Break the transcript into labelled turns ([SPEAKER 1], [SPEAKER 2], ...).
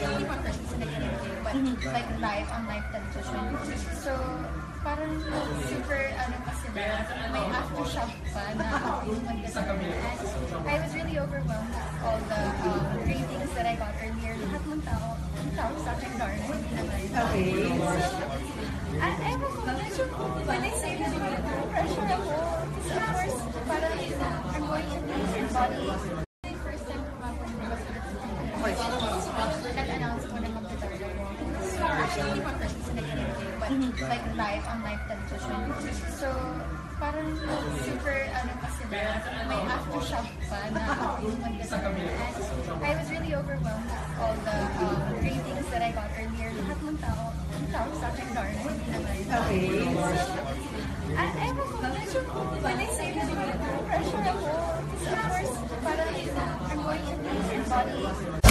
[SPEAKER 1] I but mm-hmm. like live on live television. So, parang super, ano pa sila, may aftershock pa na. I was really overwhelmed with all the um, ratings that I got earlier. Lahat ng tao, ang tao sa akin, darn, hindi naman. Okay. So, I, medyo, when I say that, pressure ako. Of course, parang I'm going to lose your body. Actually, hindi pa first kasi nag-interview, but like live on live television. So, parang super, ano pa sila, may aftershock pa na ako yung magdadala. I was really overwhelmed with all the um, ratings that I got earlier. Lahat ng tao, ng tao sa akin, Darna, hindi naman. Okay. So, I, ewan ko, medyo, when I say that, pressure ako. Kasi of course, parang I'm going to lose your body.